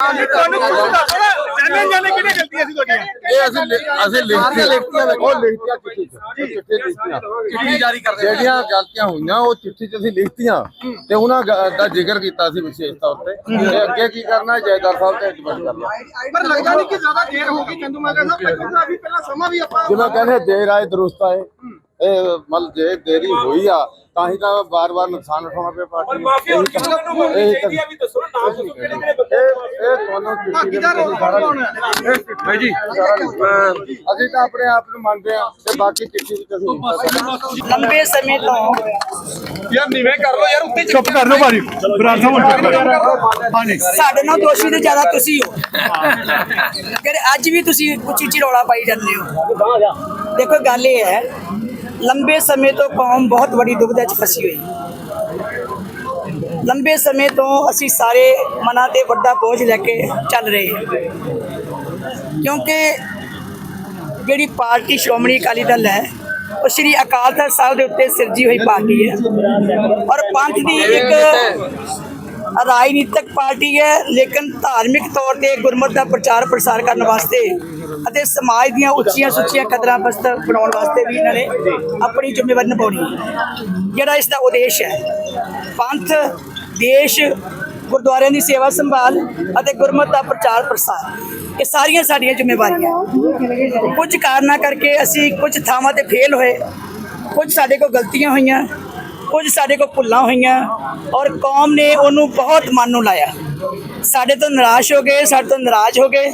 ਤੁਹਾਨੂੰ ਕੁਝ ਦੱਸ ਜਾਣੇ ਜਾਣੇ ਕਿਹਨੇ ਗਲਤੀਆਂ ਸੀ ਤੁਹਾਡੀਆਂ? ਇਹ ਅਸੀਂ ਲਿ- ਅਸੀਂ ਲਿਖਤੀਆਂ। ਲਿਖਤੀਆਂ ਉਹ ਲਿਖਤੀਆਂ ਚਿੱਠੀ ਚ ਉਹ ਚਿੱਠੀ ਲਿਖਤੀਆਂ। ਚਿੱਠੀ ਜਾਰੀ ਕਰਦੇ ਜਿਹੜੀਆਂ ਗਲਤੀਆਂ ਹੋਈਆਂ ਉਹ ਚਿੱਠੀ ਚ ਅਸੀਂ ਲਿਖਤੀਆਂ। ਤੇ ਉਹਨਾਂ ਦਾ ਜ਼ਿਕਰ ਕੀਤਾ ਸੀ ਵਿਸ਼ੇਸ਼ ਤੌਰ ਤੇ। ਤੇ ਅੱਗੇ ਕੀ ਕਰਨਾ ਜੈਦਾਰ ਸਾਹਿਬ ਤੇ ਇੰਪਲੀਮੈਂਟ ਕਰਨਾ। ਪਰ ਲੱਗਦਾ ਨਹੀਂ ਕਿ ਜ਼ਿਆਦਾ ਦੇਰ ਹੋ ਗਈ ਚੰਦੂ ਮਾਜਰਾ ਸਾਹਿਬ ਪਹਿਲਾਂ ਵੀ ਪਹਿਲਾਂ ਸਮਾਂ ਵੀ ਆਪਾਂ ਜਿਵੇਂ ਕਹਿੰਦੇ ਦੇਰ ਆਏ ਦਰੁਸਤ ਆਏ। ਇਹ ਮਤਲਬ ਜੇ ਦੇਰੀ ਹੋਈ ਆ ਤਾਂ ਹੀ ਤਾਂ ਬਾਰ-ਬਾਰ ਨੁਕਸਾਨ ਉਠਾਉਣਾ ਪਿਆ ਪਾਰਟੀ ਨੂੰ। ਮਾਫੀ ਚਾਹੀਦੀ ਆ ਵੀ ਦੱਸੋ ਨਾ ਨਾਮ ਦੱਸੋ ਕਿਹੜੇ ਕਿਹੜੇ ਬੰਦੇ ਇਹ ਇਹ ਤੁਹਾਨੂੰ ਚਿੱਠੀ ਦੇ ਵਿੱਚ ਅਸੀਂ ਸਾਰਾ ਭਾਈ ਜੀ ਅਸੀਂ ਤਾਂ ਆਪਣੇ ਆਪ ਨੂੰ ਮੰਨਦੇ ਆ ਤੇ ਬਾਕੀ ਚਿੱਠੀ ਵਿੱਚ ਅਸੀਂ ਲੰਬੇ ਸਮੇਂ ਤੋਂ। ਯਾਰ ਨੀਵੇਂ ਕਰ ਲੋ ਯਾਰ ਉੱਤੇ ਚੁੱਪ ਕਰ ਲਓ ਭਾਜੀ। ਬਰਾੜ ਸਾਹਿਬ ਹਾਂਜੀ ਸਾਡੇ ਨਾਲ ਦੋਸ਼ੀ ਤੇ ਜ਼ਿਆਦਾ ਤੁਸੀਂ ਹੋ। ਜਿਹੜੇ ਅੱਜ ਵੀ ਤੁਸੀਂ ਉੱਚੀ ਉੱਚੀ ਰੌਲਾ ਪਾਈ ਜਾਂਦੇ ਹੋ। ਦੇਖੋ ਗੱਲ ਇਹ ਹੈ ਲੰਬੇ ਸਮੇਂ ਤੋਂ ਕੌਮ ਬਹੁਤ ਵੱਡੀ ਦੁਬਿਧਾ 'ਚ ਫਸੀ ਹੋਈ। ਲੰਬੇ ਸਮੇਂ ਤੋਂ ਅਸੀਂ ਸਾਰੇ ਮਨਾਂ ਤੇ ਵੱਡਾ ਬੋਝ ਲੈ ਕੇ ਚੱਲ ਰਹੇ ਹਾਂ। ਕਿਉਂਕਿ ਜਿਹੜੀ ਪਾਰਟੀ ਸ਼੍ਰੋਮਣੀ ਅਕਾਲੀ ਦਲ ਹੈ, ਉਹ ਸ਼੍ਰੀ ਅਕਾਲ ਤਖਤ ਸਾਹਿਬ ਦੇ ਉੱਤੇ ਸਿਰਜੀ ਹੋਈ ਪਾਰਟੀ ਹੈ। ਔਰ ਪੰਥ ਦੀ ਇੱਕ ਰਾਜਨੀਤਿਕ ਪਾਰਟੀ ਹੈ, ਲੇਕਿਨ ਧਾਰਮਿਕ ਤੌਰ ਤੇ ਗੁਰਮਤ ਦਾ ਪ੍ਰਚਾਰ ਪ੍ਰਸਾਰ ਕਰਨ ਵਾਸਤੇ ਅਤੇ ਸਮਾਜ ਦੀਆਂ ਉੱਚੀਆਂ ਸੁੱਚੀਆਂ ਕਦਰਾਂ ਬਸਤਰ ਬਣਾਉਣ ਵਾਸਤੇ ਵੀ ਇਹਨਾਂ ਨੇ ਆਪਣੀ ਜ਼ਿੰਮੇਵਾਰੀ ਨਿਭਾਉਣੀ ਹੈ। ਜਿਹੜਾ ਇਸ ਦਾ ਉਦੇਸ਼ ਹੈ, ਪੰਥ, ਦੇਸ਼, ਗੁਰਦੁਆਰਿਆਂ ਦੀ ਸੇਵਾ ਸੰਭਾਲ ਅਤੇ ਗੁਰਮਤਿ ਦਾ ਪ੍ਰਚਾਰ ਪ੍ਰਸਾਰ, ਇਹ ਸਾਰੀਆਂ ਸਾਡੀਆਂ ਜ਼ਿੰਮੇਵਾਰੀਆਂ ਕੁਝ ਕਾਰਨਾਂ ਕਰਕੇ ਅਸੀਂ ਕੁਝ ਥਾਵਾਂ ਤੇ ਫੇਲ ਹੋਏ, ਕੁਝ ਸਾਡੇ ਕੋਲ ਗਲਤੀਆਂ ਹੋਈਆਂ, ਕੁਝ ਸਾਡੇ ਕੋਲ ਭੁੱਲਾਂ ਹੋਈਆਂ ਔਰ ਕੌਮ ਨੇ ਉਹਨੂੰ ਬਹੁਤ ਮਨ ਨੂੰ ਲਾਇਆ। ਸਾਡੇ ਤੋਂ ਨਿਰਾਸ਼ ਹੋ ਗਏ, ਸਾਡੇ ਤੋਂ ਨਾਰਾਜ਼ ਹੋ ਗਏ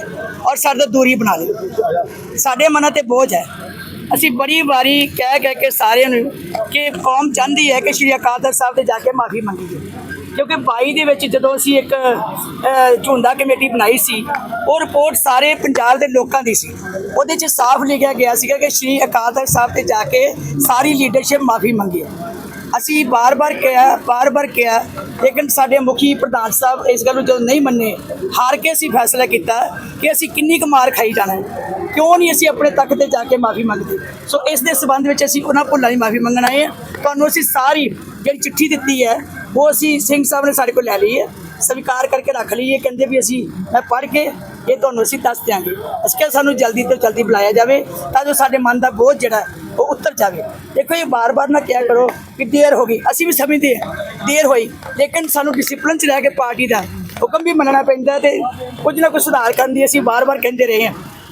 ਔਰ ਸਾਡੇ ਤੋਂ ਦੂਰੀ ਬਣਾ ਲਈ। ਸਾਡੇ ਮਨਾਂ ਤੇ ਬੋਝ ਹੈ। ਅਸੀਂ ਬੜੀ ਵਾਰੀ ਕਹਿ ਕਹਿ ਕੇ ਸਾਰਿਆਂ ਨੂੰ ਕਿ ਕੌਮ ਚਾਹੁੰਦੀ ਹੈ ਕਿ ਸ਼੍ਰੀ ਅਕਾਲ ਤਖਤ ਸਾਹਿਬ ਤੇ ਜਾ ਕੇ ਮਾਫੀ ਮੰਗੀਏ। ਕਿਉਂਕਿ 22 ਦੇ ਵਿੱਚ ਜਦੋਂ ਅਸੀਂ ਇੱਕ ਝੁੰਡਾ ਕਮੇਟੀ ਬਣਾਈ ਸੀ, ਉਹ ਰਿਪੋਰਟ ਸਾਰੇ ਪੰਜਾਬ ਦੇ ਲੋਕਾਂ ਦੀ ਸੀ। ਉਹਦੇ 'ਚ ਸਾਫ਼ ਲਿਖਿਆ ਗਿਆ ਸੀਗਾ ਕਿ ਸ਼੍ਰੀ ਅਕਾਲ ਤਖਤ ਸਾਹਿਬ ਤੇ ਜਾ ਕੇ ਸਾਰੀ ਲੀਡਰਸ਼ਿਪ ਮਾਫੀ ਮੰਗੇ ਅਸੀਂ ਬਾਰ-ਬਾਰ ਕਿਹਾ ਬਾਰ-ਬਾਰ ਕਿਹਾ, ਲੇਕਿਨ ਸਾਡੇ ਮੁਖੀ ਪ੍ਰਧਾਨ ਸਾਹਿਬ ਇਸ ਗੱਲ ਨੂੰ ਜਦੋਂ ਨਹੀਂ ਮੰਨੇ, ਹਾਰ ਕੇ ਅਸੀਂ ਫੈਸਲਾ ਕੀਤਾ ਕਿ ਅਸੀਂ ਕਿੰਨੀ ਕੁ ਮਾਰ ਖਾਈ ਜਾਣਾ ਕਿਉਂ ਨਹੀਂ ਅਸੀਂ ਆਪਣੇ ਤੱਕ ਤੇ ਜਾ ਕੇ ਮਾਫੀ ਮੰਗਦੇ? ਸੋ ਇਸ ਦੇ ਸਬੰਧ ਵਿੱਚ ਅਸੀਂ ਉਹਨਾਂ ਭੁੱਲਾਂ ਦੀ ਮਾਫੀ ਮੰਗਣ ਆਏ ਹਾਂ। ਤੁਹਾਨੂੰ ਅਸੀਂ ਸਾਰੀ ਜਿਹੜੀ ਚਿੱਠੀ ਦਿੱਤੀ ਹੈ, ਉਹ ਅਸੀਂ ਸਿੰਘ ਸਾਹਿਬ ਨੇ ਸਾਡੇ ਕੋਲ ਲੈ ਲਈ ਹੈ। ਸਵੀਕਾਰ ਕਰਕੇ ਰੱਖ ਲਈ ਹੈ। ਕਹਿੰਦੇ ਵੀ ਅਸੀਂ, ਮੈਂ ਪੜ੍ਹ ਕੇ ਇਹ ਤੁਹਾਨੂੰ ਅਸੀਂ ਦੱਸ ਦਿਆਂਗੇ। ਅਸੀਂ ਕਿਹਾ ਸਾਨੂੰ ਜਲਦੀ ਤੋਂ ਜਲਦੀ ਬੁਲਾਇਆ ਜਾਵੇ, ਤਾਂ ਜੋ ਸਾਡੇ ਮਨ ਦਾ ਬੋਝ ਜਿਹੜਾ ਉਹ ਉੱਤਰ ਜਾਵੇ ਦੇਖੋ ਇਹ ਬਾਰ-ਬਾਰ ਨਾ ਕਿਹਾ ਕਰੋ ਕਿ ਦੇਰ ਹੋ ਗਈ। ਅਸੀਂ ਵੀ ਸਮਝਦੇ ਹਾਂ, ਦੇਰ ਹੋਈ। ਲੇਕਿਨ ਸਾਨੂੰ ਡਿਸਪਲਿਨ ਚ ਰਹਿ ਕੇ ਪਾਰਟੀ ਦਾ ਹੁਕਮ ਵੀ ਮੰਨਣਾ ਪੈਂਦਾ ਤੇ ਕੁਝ ਨਾ ਕੁਝ ਸੁਧਾਰ ਕਰਨ ਦੀ ਅਸੀਂ ਬਾਰ-ਬਾਰ ਕਹਿੰਦੇ ਰਹੇ ਹਾਂ।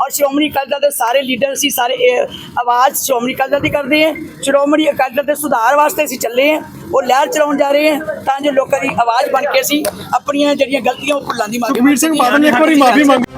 ਔਰ ਸ਼੍ਰੋਮਣੀ ਅਕਾਲੀ ਦਲ ਦੇ ਸਾਰੇ ਲੀਡਰ ਅਸੀਂ ਸਾਰੇ ਆਵਾਜ਼ ਸ਼੍ਰੋਮਣੀ ਅਕਾਲੀ ਦਲ ਦੀ ਕਰਦੇ ਹਾਂ। ਸ਼੍ਰੋਮਣੀ ਅਕਾਲੀ ਦਲ ਦੇ ਸੁਧਾਰ ਵਾਸਤੇ ਅਸੀਂ ਚੱਲੇ ਹਾਂ। ਉਹ ਲਹਿਰ ਚਲਾਉਣ ਜਾ ਰਹੇ ਹਾਂ ਤਾਂ ਜੋ ਲੋਕਾਂ ਦੀ ਆਵਾਜ਼ ਬਣ ਕੇ ਅਸੀਂ ਆਪਣੀਆਂ ਜਿਹੜੀਆਂ ਗਲਤੀਆਂ ਉਹ ਭੁੱਲਾਂ ਦੀ ਮਾਫੀ ਸੁਖਬੀਰ ਸਿੰਘ ਬਾਦਲ ਨੇ ਇੱਕ ਵਾਰੀ ਮਾਫੀ ਮੰਗੀ